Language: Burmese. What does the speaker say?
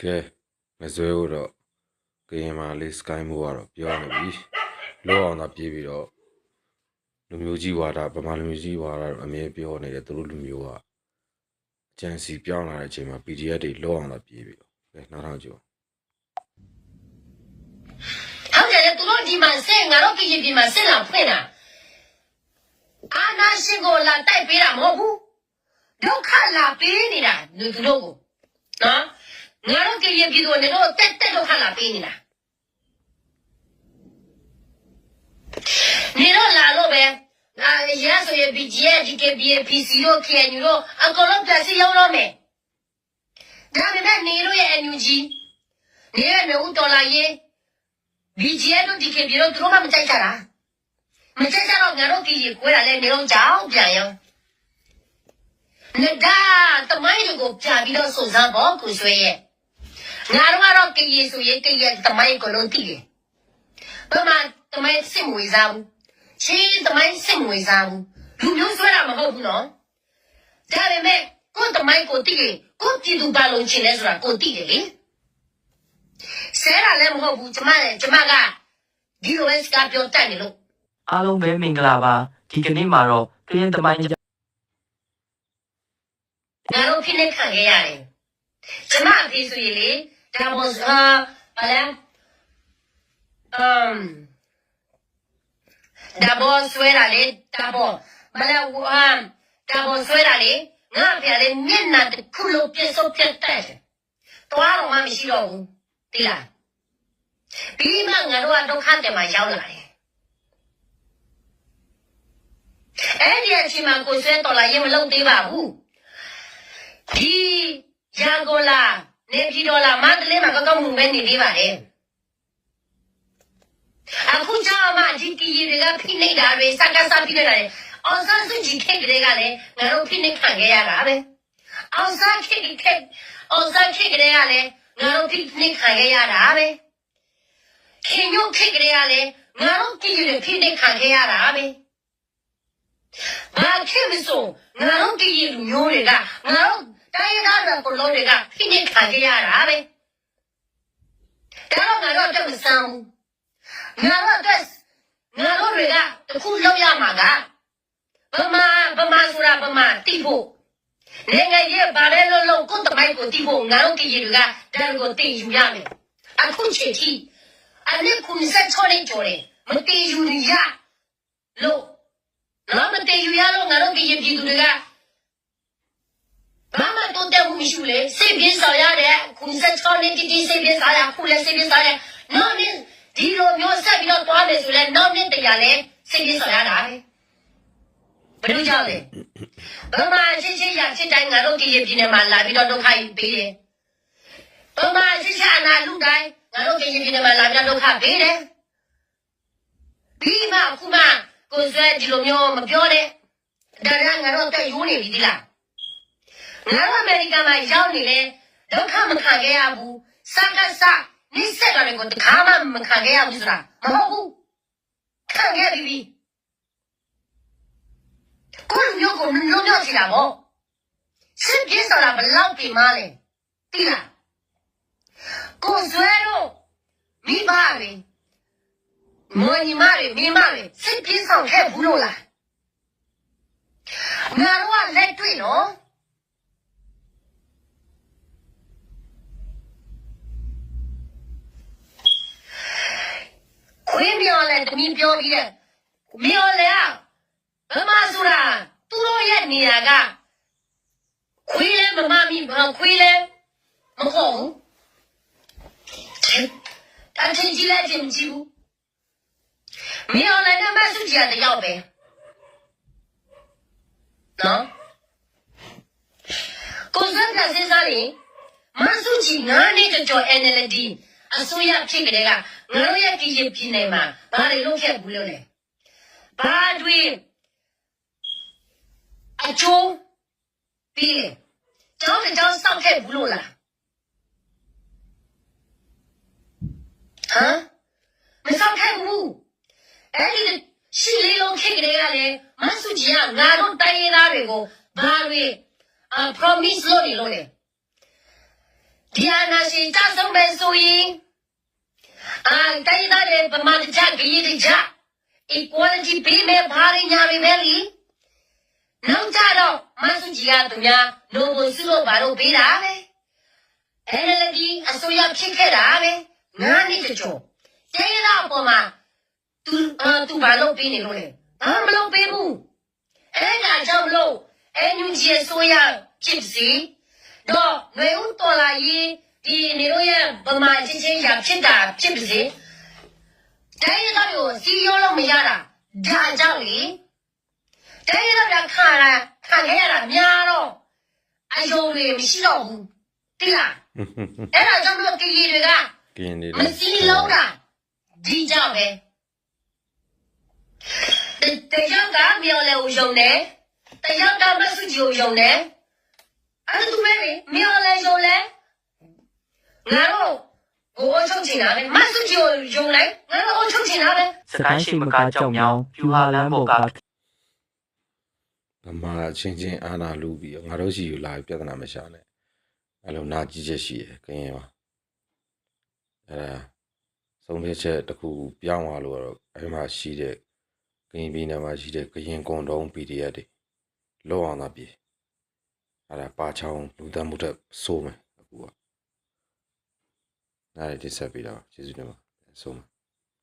ကဲမစွဲဘူးတော့ကရင်မာလေး sky move ကတော့ပြောနေပြီလောအောင်သာပြေးပြီးတော့လူမျိုးကြီးဝါဒဗမာလူမျိုးကြီးဝါဒတော့အမြဲပြောနေတယ်သူတို့လူမျိုးကအကြံစီပြောင်းလာတဲ့အချိန်မှာ PDF တွေလောအောင်သာပြေးပြီးတော့ကဲနောက်တော့ကြည့်ဟုတ်တယ်လေသူတို့ဒီမှာဆင့်ငါတို့ပြည်ပြည်မှာဆင့်လာဖွင့်တာအာနာရှင်ကိုလာတိုက်ပေးတာမဟုတ်ဘူးဒုက္ခလာပေးနေတာလူသူတို့ကိုနော် ငါတို့ပြည်ပြည်တို့နေတော့တက်တက်ဒုက္ခလာပေးနေတာနေတော့လာလို့ပဲအာရဆိုရင် BGA DKB PC တို့ KNU တို့အကုန်လုံးပြစီရောက်တော့မယ်ဒါပေမဲ့နေတို့ရဲ့ NUG နေရမျိုးတော်လာရေး BGA တို့ DKB တို့သူတို့မှမကြိုက်ကြတာမကြိုက်ကြတော့ငါတို့ပြည်ကြီးကွဲတာလဲနေတော့ကြောက်ပြန်ရောငါကတမိုင်းကိုပြပြီးတော့စုံစမ်းဖို့ကိုဆွေရဲ့ ငါတို့ကတော့ကြည်ဆိုရင်ကြည်ရဲ့တမိုင်းကိုလုံးတည်တယ်ဘာမှတမိုင်းစစ်မွေစားဘူးချင်းတမိုင်းစစ်မွေစားဘူးလူမျိုးဆွဲတာမဟုတ်ဘူးနော်ဒါပေမဲ့ကိုယ်တမိုင်းကိုတည်ရင်ကိုယ်ပြည်သူပါလုံးချင်းလဲဆိုတာကိုတည်တယ်လေဆဲတာလည်းမဟုတ်ဘူးကျမလည်းကျမကဒီလိုပဲစကားပြောတတ်နေလို့အားလုံးပဲမင်္ဂလာပါဒီကနေ့မှာတော့ကရင်သမိုင်းကြငါတို့ဖိနေခံခဲ့ရတယ်ကျမအဖေဆိုရင်လေ ဒါပေါ်အာဘာလဲအမ်ဒါပေါ်ဆွဲတာလေဒါပေါ်ဘာလဲဝမ်ဒါပေါ်ဆွဲတာလေငါအဖေကလေမျက်နှာတစ်ခုလုံးပြည့်စုံပြတ်တက်တယ်တွားတော့မှမရှိတော့ဘူးတိလားပြီးမှငါတို့ကဒုက္ခတယ်မှာရောက်လာတယ်အဲ့ဒီအချိန်မှာကိုဆွဲတော်လာရင်မလုံးသေးပါဘူးဒီရန်ကုန်လာ နေပြည်တော်လာမန္တလေးမှာကောက်ကောက်မှုပဲနေသေးပါတယ်အခုကျမှဒီကီရီတွေကဖိနေတာတွေစကားစားဖိနေတာတွေအောင်ဆန်းစုကြည်ခေတ်တွေကလည်းငါတို့ဖိနေခံခဲ့ရတာပဲအောင်ဆန်းခေတ်ခေတ်အောင်ဆန်းခေတ်တွေကလည်းငါတို့ဖိနေခံခဲ့ရတာပဲခင်ညုတ်ခေတ်တွေကလည်းငါတို့ကီရီတွေဖိနေခံခဲ့ရတာပဲဘာဖြစ်မလို့ငါတို့တည်ရလူမျိုးတွေကငါတို့ တိုင်းရင်းသားတွေကလုံးတွေကဖိနေခံကြရတာပဲဒါတော့ငါတို့တော့မစမ်းဘူးငါတို့အတွက်ငါတို့တွေကတခုလောက်ရမှာကဗမာဗမာဆိုတာဗမာတိဖို့နိုင်ငံရဲ့ဗာလဲလုံးလုံးကိုယ်တမိုင်းကိုတိဖို့ငါတို့တည်ရတွေကဒါကိုတည်ယူရမယ်အခုချိန်ထိအနည်း96နှစ်ကျော်တယ်မတည်ယူရလို့နော်မတည်ယူရလို့ငါတို့ပြည်ပြည်သူတွေကဘာမှတော့တဲ့မှုမရှိ လေစိတ်ပြင်းဆောင်ရတဲ့ခုစက်ချောင်းနေတီစိတ်ပြင်းဆောင်ရခုလည်းစိတ်ပြင်းဆောင်ရနော်နင်းဒီလိုမျိုးဆက်ပြီးတော့တွားမယ်ဆိုလဲနော်နင်းတရားလဲစိတ်ပြင်းဆောင်ရတာပဲဘယ်လိုကြောင့်လဲဘာမှရှင်းရှင်းရချင်းတိုင်းငါတို့ပြည်ပြည်နယ်မှာလာပြီးတော့ဒုက္ခယူပေးတယ်ဘာမှရှင်းရှင်းအနာလူတိုင်းငါတို့ပြည်ပြည်နယ်မှာလာပြီးတော့ဒုက္ခပေးတယ်ဒီမှာခုမှကိုယ်ဆွဲဒီလိုမျိုးမပြောနဲ့ဒါကငါတို့တက်ယူနေပြီဒီလား ငါတို့အမေရိကန်မှာရောက်နေလေဒုက္ခမခံခဲ့ရဘူးစကားစနိစ္စတော်တွေကိုတခါမှမခံခဲ့ရဘူးဆိုတာမဟုတ်ဘူးခံခဲ့ပြီကိုယ်မျိုးကိုမျိုးမျိုးစီလာမို့စစ်ပြေးဆိုတာဘလောက်ပြီမလဲတိလားကိုယ်ဆွဲတော့မိဘတွေမွေညီမတွေမိမတွေစိတ်ပြင်းဆောင်ခဲ့ဘူးလို့လားငါတို့ကလက်တွေ့နော်ခွေးမြော် လဲတမီးပြောပြီးတဲ့မြော်လဲဘမဆိုတာသူတို့ရဲ့နေရာကခွေးလဲမမမီဘာခွေးလဲမဟုတ်ဘူးတန်ချင်းကြီးလဲချင်းမကြည့်ဘူးမင်း online နဲ့မဆုကြတဲ့ရောက်ပဲနော်ကိုစံကစဉ်းစားရင်မဆုကြည်ငါးနှစ်ကျော် NLD အစိုးရဖြစ်ကြတဲ့ကငါတို့ရဲ့ပြည်ပြည်နယ်မှာဘာတွေလုပ်ခဲ့ဘူးလို့လဲဘာတွေအချိုးပြီးလေကျောင်းကျောင်းစောင့်ခဲ့ဘူးလို့လားဟမ်မစောင့်ခဲ့ဘူးအဲ့ဒီရှိလေးလုံးခေတ်ကလေးကလည်းမဆုကြီးကငါတို့တိုင်းရင်းသားတွေကိုဘာတွေအာ promise လုပ်နေလို့လေ ဒီအာနာရှင်ကြဆုံးပဲဆိုရင်အာတိုင်းသားတွေဗမာတကြဂရီတကြ equality ပေးမယ်ဘာရညာပဲပဲလीနောက်ကြတော့မဆုကြီးကသူများလိုဘုံစုလို့ဘာလို့ပေးတာပဲအဲ့ဒါလည်းအစိုးရဖြစ်ခဲ့တာပဲငါးနှစ်တချို့တိုင်းသားအပေါ်မှာသူအာသူဘာလို့ပေးနေလို့လဲဘာမလုပ်ပေးဘူးအဲ့ဒါကြောင့်လို့အန်ယူဂျီအစိုးရဖြစ်စီ တော့ငွေဥတော်လာရေးဒီနေလို့ရဗမာချင်းချင်းရဖြစ်တာဖြစ်ပါစေတိုင်းရသားကိုစီရောလို့မရတာဒါကြောင့်လေတိုင်းရသားကခါလာခံခဲ့ရတာများတော့အယုံတွေမရှိတော့ဘူးတိလားအဲ့ဒါကြောင့်လို့ကကြီးတွေကကရင်နေမစီလုံးတာဒီကြောင့်ပဲတယောက်ကမြော်လေကိုယုံတယ်တယောက်ကမဆုကြီးကိုယုံတယ်အဲ့ဒါသူပဲလေ မြော်လေယုံလဲငါတို့ကိုအချုပ်ချင်တာပဲမဆုကြီးကိုယုံလိုက်ငါတို့အချုပ်ချင်တာပဲစကိုင်းရှိမကကြောက်မြောင်းပြူဟာလမ်းပေါ်ကဗမာအချင်းချင်းအာနာလူပြီးတော့ငါတို့ရှိယူလာပြီးပြဿနာမရှာနဲ့အဲ့လိုနာကြည့်ချက်ရှိရယ်ကရင်ပါအဲ့ဒါဆုံးဖြတ်ချက်တစ်ခုပြောင်းသွားလို့ကတော့အဲ့မှာရှိတဲ့ကရင်ပြည်နယ်မှာရှိတဲ့ကရင်ကွန်တုံး PDF တွေလောအောင်သာပြေ အဲ့ဒါပါချောင်းလူသတ်မှုတက်စိုးမယ်အခုကနားရည်တိဆက်ပြီးတော့ကျေးဇူးတင်ပါစိုးမယ်